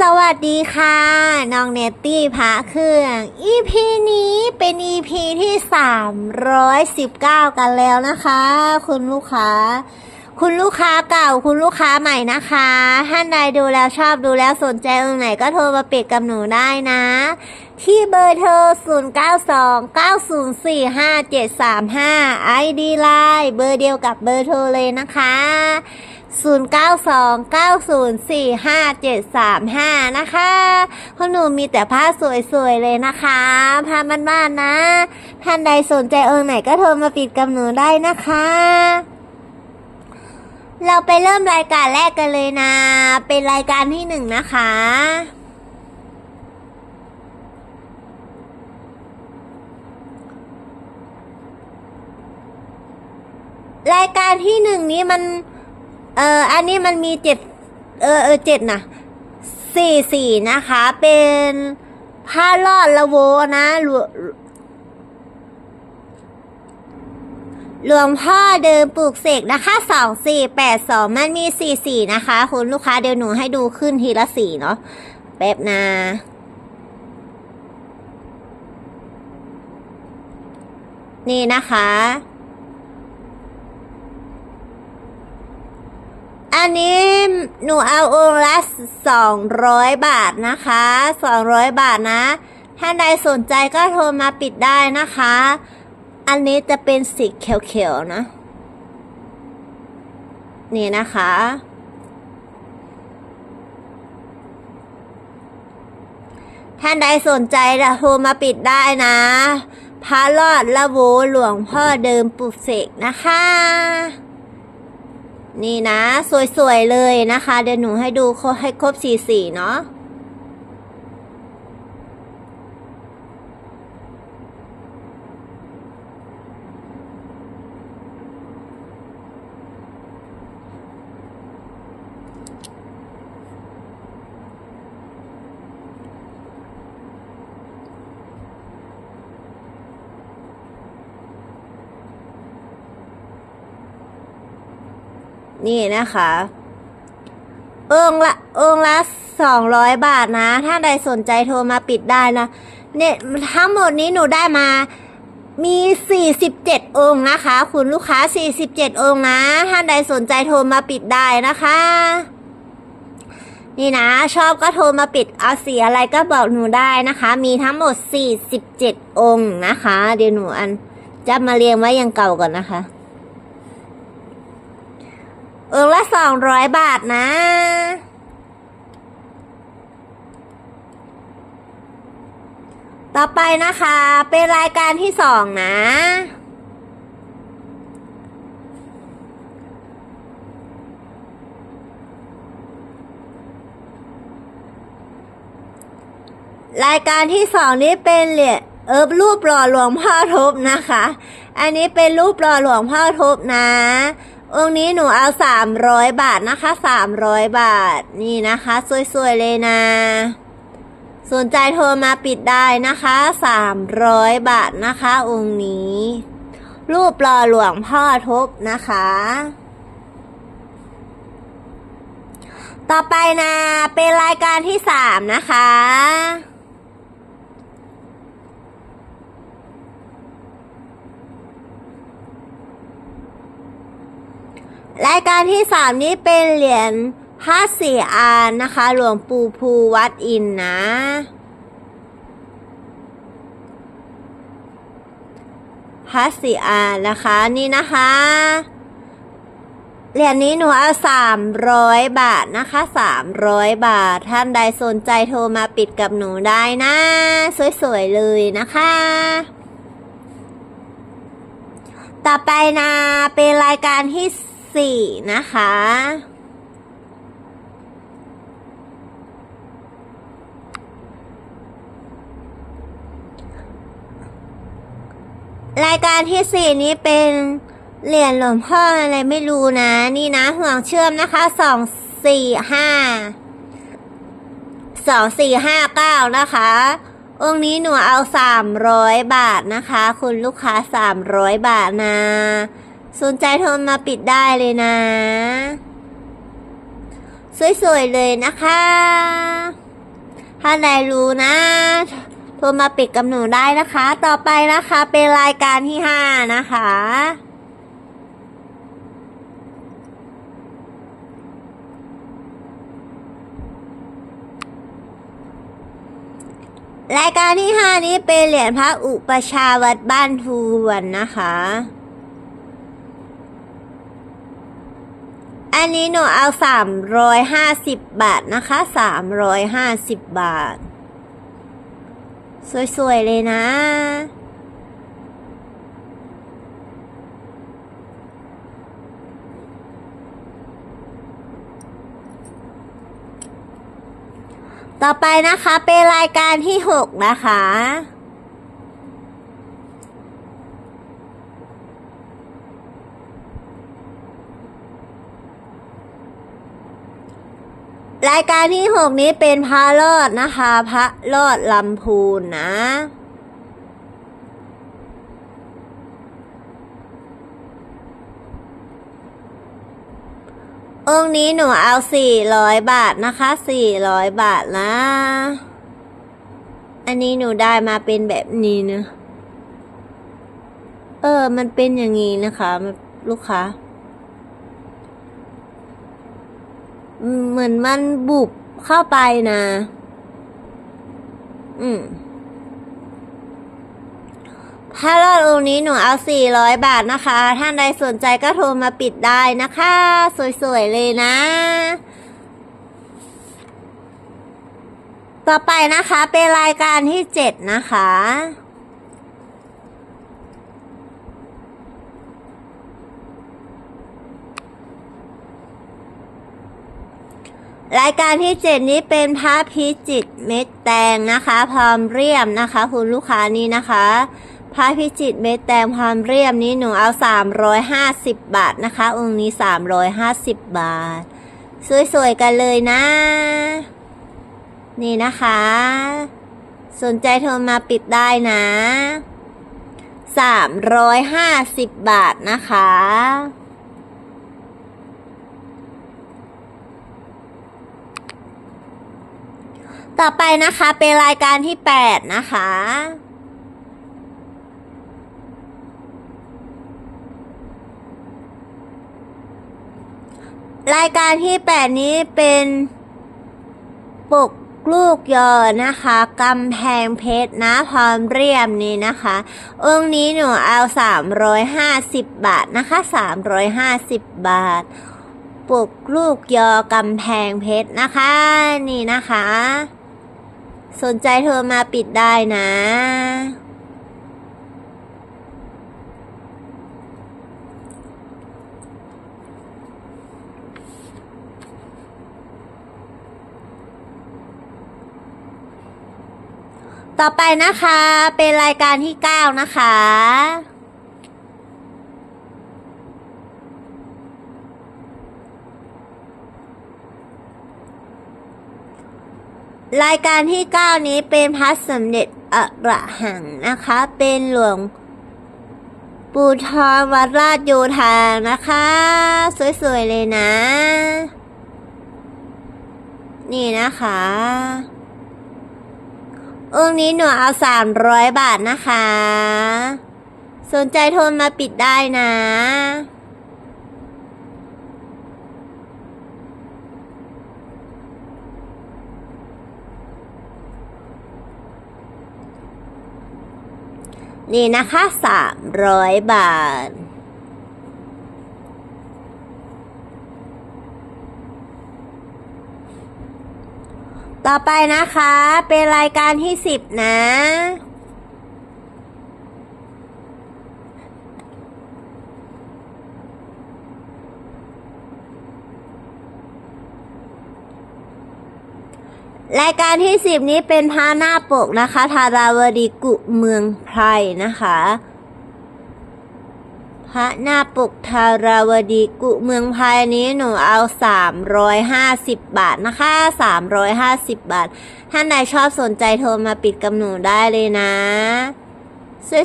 สวัสดีค่ะ น้องเนตตี้พระเครื่อง EP นี้เป็น EP ที่ 319 กันแล้วนะคะ คุณลูกค้า คุณลูกค้าเก่า คุณลูกค้าใหม่นะคะ ท่านใดดูแล้วชอบดูแล้วสนใจตรงไหนก็โทรมาปิดกับหนูได้นะ ที่เบอร์โทร 0929045735 ID Line เบอร์เดียวกับเบอร์โทรเลยนะคะ 0929045735 นะคะคุณหนูมีแต่ผ้าสวยๆเลยนะคะผ้าบ้านๆนะ ท่านใดสนใจเองค์ไหนก็โทรมาปิดกับหนูได้นะคะ เราไปเริ่มรายการแรกกันเลยนะ เป็นรายการที่หนึ่งนะคะรายการที่หนึ่งนี้มัน เอออันนี้มันมีเจ็ดเออเออเจ็ดนะสี่สี่นะคะ เป็นผ้าลอดละโวนะหลวหลวงพ่อเดิมปลูกเสกนะคะสองสี่แปดสองมันมีสี่สี่นะคะ คุณลูกค้าเดี๋ยวหนูให้ดูขึ้นทีละสี่เนาะแป๊บนะนี่นะคะ อันนี้หนูเอาองค์ละสองร้อยบาทนะคะสองร้อยบาทนะ ถ้าใดสนใจก็โทรมาปิดได้นะคะ อันนี้จะเป็นสีเขียวๆนะ นี่นะคะท่านใดสนใจจะโทรมาปิดได้นะ พระรอดละโวหลวงพ่อเดิมปลุกเสกนะคะ นี่นะ สวยๆเลยนะคะ เดี๋ยวหนูให้ดูให้ครบสีสีเนาะ นี่นะคะ เองละเองละสองร้อยบาทนะ ถ้าใดสนใจโทรมาปิดได้นะ เนี่ยทั้งหมดนี้หนูได้มา มีสี่สิบเจ็ดองค์นะคะ คุณลูกค้าสี่สิบเจ็ดองค์นะถ้าใดสนใจโทรมาปิดได้นะคะ นี่นะ ชอบก็โทรมาปิด เอาสีอะไรก็บอกหนูได้นะคะ มีทั้งหมดสี่สิบเจ็ดองค์นะคะ เดี๋ยวหนูอันจะมาเรียงไว้อยังเก่าก่อนนะคะ องละสองร้อยบาทนะ ต่อไปนะคะ เป็นรายการที่สองนะ รายการที่สองนี้เป็นเหรียญเออรูปหล่อหลวงพ่อทบนะคะ อันนี้เป็นรูปหล่อหลวงพ่อทบนะ องค์นี้หนูเอาสามร้อยบาทนะคะสามร้อยบาทนี่นะคะสวยๆเลยนะ สนใจโทรมาปิดได้นะคะสามร้อยบาทนะคะ องค์นี้ รูปหล่อหลวงพ่อทบนะคะ ต่อไปนะเป็นรายการที่สามนะคะ รายการที่สามนี้เป็นเหรียญพระสี่อานนะคะ หลวงปู่ภูวัดอินนะ พระสี่อานนะคะนี่นะคะ เหรียญนี้หนูเอาสามร้อยบาทนะคะสามร้อยบาท ท่านใดสนใจโทรมาปิดกับหนูได้นะ สวยๆเลยนะคะต่อไปนะเป็นรายการที่ สี่นะคะ รายการที่สี่นี้เป็นเหรียญหลวงพ่ออะไรไม่รู้นะ นี่นะห่วงเชื่อมนะคะสองสี่ห้าสองสี่ห้าเก้านะคะ องค์นี้หนูเอาสามร้อยบาทนะคะ คุณลูกค้าสามร้อยบาทนะ สนใจโทรมาปิดได้เลยนะ สวยๆเลยนะคะ ถ้าใดรู้นะ โทรมาปิดกับหนูได้นะคะ ต่อไปนะคะ เป็นรายการที่ห้านะคะรายการที่ห้านี้เป็นเหรียญพระอุปชาวัดบ้านทูวันนะคะ อันนี้หนูเอาสามร้อยห้าสิบบาทนะคะสามร้อยห้าสิบบาท สวย ๆ เลยนะ ต่อไปนะคะเป็นรายการที่หกนะคะ รายการที่หกนี้เป็นพระรอดนะคะ พระรอดลำพูนนะองค์นี้หนูเอาสี่ร้อยบาทนะคะสี่ร้อยบาทนะ อันนี้หนูได้มาเป็นแบบนี้นะ เออ มันเป็นอย่างนี้นะคะ ลูกค้า อืม เหมือนมันบุบเข้าไปนะ อืม ถ้ารอดองนี้หนูเอาสี่ร้อยบาทนะคะ ท่านใดสนใจก็โทรมาปิดได้นะคะ สวยๆ เลยนะ ต่อไปนะคะ เป็นรายการที่เจ็ดนะคะ รายการที่เจ็ดนี้เป็นพระพิจิตเม็ดแตงนะคะพร้อมเรียมนะคะ คุณลูกค้านี่นะคะพระพิจิตเม็ดแตงพร้อมเรียมนี้หนูเอาสามร้อยห้าสิบบาทนะคะ องค์นี้สามร้อยห้าสิบบาท สวยๆกันเลยนะ นี่นะคะ สนใจโทรมาปิดได้นะสามร้อยห้าสิบบาทนะคะ ต่อไปนะคะเป็นรายการที่แปดนะคะ รายการที่แปดนี้เป็นปกลูกยอนะคะกำแพงเพชรนะพร้อมเรียมนี้นะคะ องค์นี้หนูเอาสามร้อยห้าสิบบาทนะคะสามร้อยห้าสิบบาทปกลูกยอกำแพงเพชรนะคะ นี่นะคะ สนใจโทรมาปิดได้นะ ต่อไปนะคะ เป็นรายการที่ 9 นะคะ รายการที่ 9 นี้เป็นพระสมเด็จอระหังนะคะ เป็นหลวงปู่ทองวัดราชโยธานะคะ สวย ๆ เลยนะ นี่นะคะ องค์นี้หนูเอาสามร้อยบาทนะคะ สนใจโทรมาปิดได้นะ นี่นะคะสามร้อยบาท ต่อไปนะคะ เป็นรายการที่สิบนะ รายการที่สิบนี้เป็นพาหน้าปกนะคะธาราวดีกุเมืองไพรนะคะ พระหน้าปกทาราวดีกุเมืองไพรนี้หนูเอาสามร้อยห้าสิบบาทนะคะสามร้อยห้าสิบบาท ท่านใดชอบสนใจโทรมาปิดกับหนูได้เลยนะ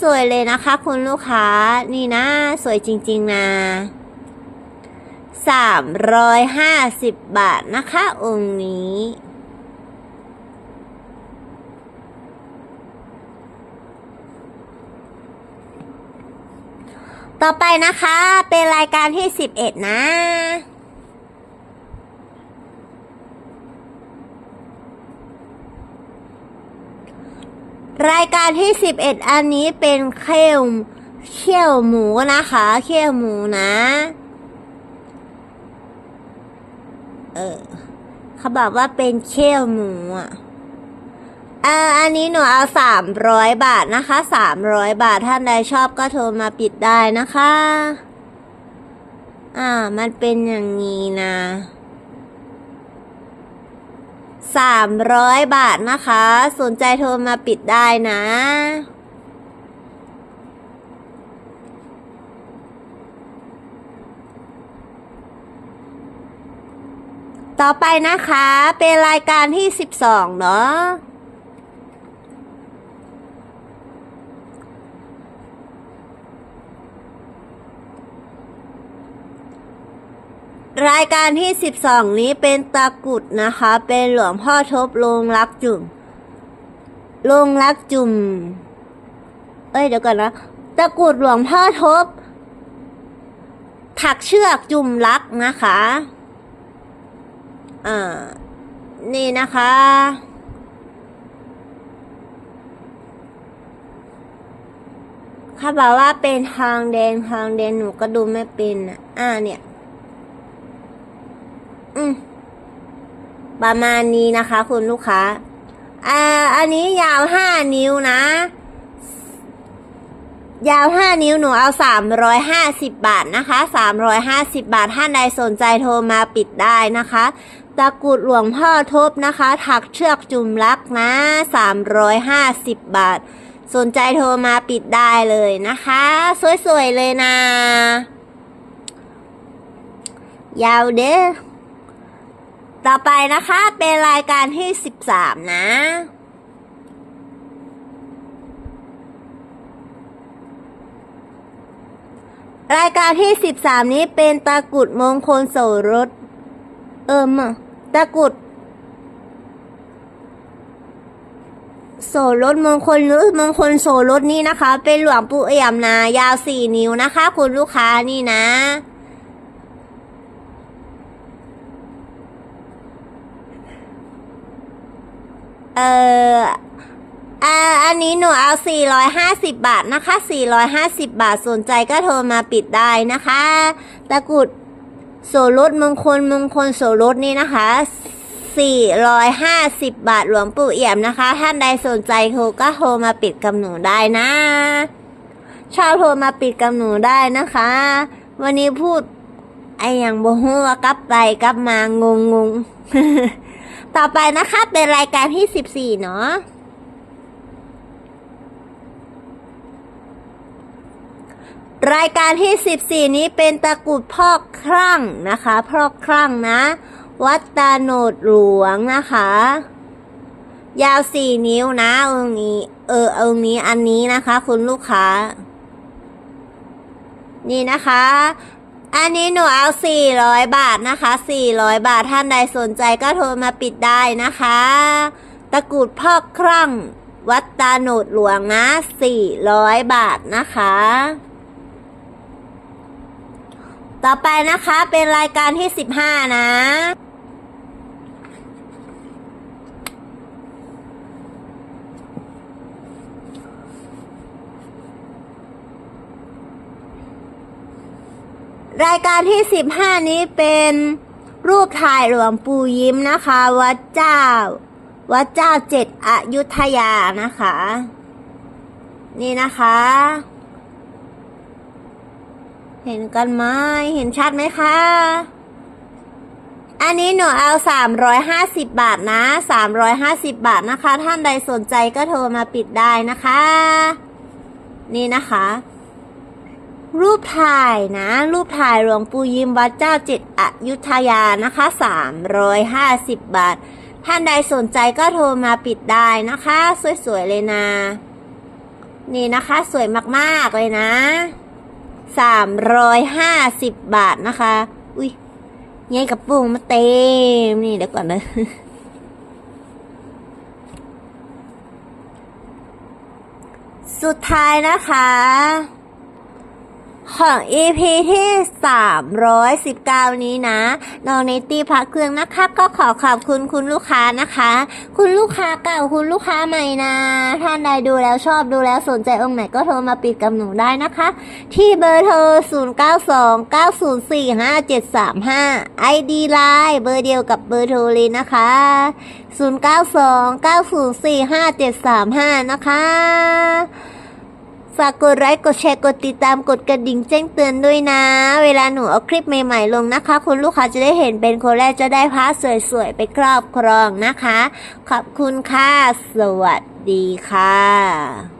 สวยๆเลยนะคะคุณลูกค้านี่นะ สวยจริงๆนะสามร้อยห้าสิบบาทนะคะ องค์นี้ ต่อไปนะคะ เป็นรายการที่สิบเอ็ดนะ รายการที่สิบเอ็ดอันนี้เป็นเคี่ยวเคี่ยวหมูนะคะเคี่ยวหมูนะ เออเขาบอกว่าเป็นเคี่ยวหมูอะ เอ่าอันนี้หนูเอาสามร้อยบาทนะคะสามร้อยบาทท่านใดชอบก็โทรมาปิดได้นะคะ อ่า มันเป็นอย่างนี้นะสามร้อยบาทนะคะ สนใจโทรมาปิดได้นะต่อไปนะคะ เป็นรายการที่สิบสองเนาะ รายการที่สิบสองนี้เป็นตะกุดนะคะ เป็นหลวงพ่อทบลงรักจุ่ม ลงรักจุ่ม เอ้ยเดี๋ยวก่อนนะ ตะกุดหลวงพ่อทบ ถักเชือกจุ่มรักนะคะ อ่า นี่นะคะเขาบอกว่าเป็นทางแดงทางแดงหนูก็ดูไม่เป็นอะ อ่าเนี่ย อืมประมาณนี้นะคะ คุณลูกค้าอ่าอันนี้ยาวห้านิ้วนะ ยาวห้านิ้วหนูเอาสามร้อยห้าสิบบาทนะคะสามร้อยห้าสิบบาทท่านใดสนใจโทรมาปิดได้นะคะตะกุดหลวงพ่อทบนะคะ ถักเชือกจุ่มลักนะสามร้อยห้าสิบบาท สนใจโทรมาปิดได้เลยนะคะ สวยๆเลยนะ ยาวเด้อ ต่อไปนะคะเป็นรายการที่สิบสามนะ รายการที่สิบสามนี้เป็นตะกุดมงคลโสรส เอิมตะกุดโสรสมงคลหรือมงคลโสรสนี่นะคะ เป็นหลวงปู่เอี่ยมนะยาวสี่นิ้วนะคะ คุณลูกค้านี่นะ เอ่ออ่าอันนี้หนูเอา 450 บาทนะคะ 450 บาทสนใจก็โทรมาปิดได้นะคะ ตะกุดโสรถมงคลมงคลโสรถนี่นะคะ 450 บาทหลวงปู่เอี่ยมนะคะ ท่านใดสนใจโทรก็โทรมาปิดกับหนูได้นะชอบโทรมาปิดกับหนูได้นะคะ วันนี้พูด ไอ้อย่างบ่ฮู้ว่ากลับไปกลับมางงงง ต่อไปนะคะเป็นรายการที่สิบสี่เนาะรายการที่สิบสี่นี้เป็นตะกรุดพอกครั่งนะคะพอกครั่งนะ วัดตาโนดหลวงนะคะ ยาวสี่นิ้วนะองนี้ เออองนี้อันนี้นะคะ คุณลูกค้า นี่นะคะ อันนี้หนูเอา 400 บาทนะคะ 400 บาทท่านใดสนใจก็โทรมาปิดได้นะคะ ตะกูดพ่อครั่ง วัดตาโหนดหลวงนะ 400 บาทนะคะ ต่อไปนะคะเป็นรายการที่ 15 นะ รายการที่สิบห้านี้เป็นรูปถ่ายหลวงปู่ยิ้มนะคะ วัดเจ้า วัดเจ้าเจ็ดอยุธยานะคะ นี่นะคะ เห็นกันไหมเห็นชัดไหมคะ อันนี้หนูเอาสามร้อยห้าสิบบาทนะสามร้อยห้าสิบบาทนะคะ ท่านใดสนใจก็โทรมาปิดได้นะคะ นี่นะคะ รูปถ่ายนะ รูปถ่ายหลวงปู่ยิมวัดเจ้าจ็ดอยุธยานะคะสามร้อยห้าสิบบาท ท่านใดสนใจก็โทรมาปิดได้นะคะ สวยๆเลยนะ นี่นะคะสวยมากๆเลยนะสามร้อยห้าสิบบาทนะคะ อุ้ยยายกระปรงมาเต็ม นี่เดี๋ยวก่อนนะสุดท้ายนะคะ ของ EP ที่ 319 นี้นะน้องเนตตี้พักเครื่องนะคะ ก็ขอขอบคุณคุณลูกค้านะคะ คุณลูกค้าเก่าคุณลูกค้าใหม่นะ ท่านใดดูแล้วชอบดูแล้วสนใจองค์ไหนก็โทรมาปิดกับหนูได้นะคะ ที่เบอร์โทร 0929045735 ID Line เบอร์เดียวกับเบอร์โทรเลยนะคะ 0929045735 นะคะ ฝากกดไลค์ กดแชร์ กดติดตาม กดกระดิ่งแจ้งเตือนด้วยนะ เวลาหนูเอาคลิปใหม่ๆลงนะคะ คุณลูกค้าจะได้เห็นเป็นคนแรกจะได้พาสวยๆ ไปครอบครองนะคะ ขอบคุณค่ะ สวัสดีค่ะ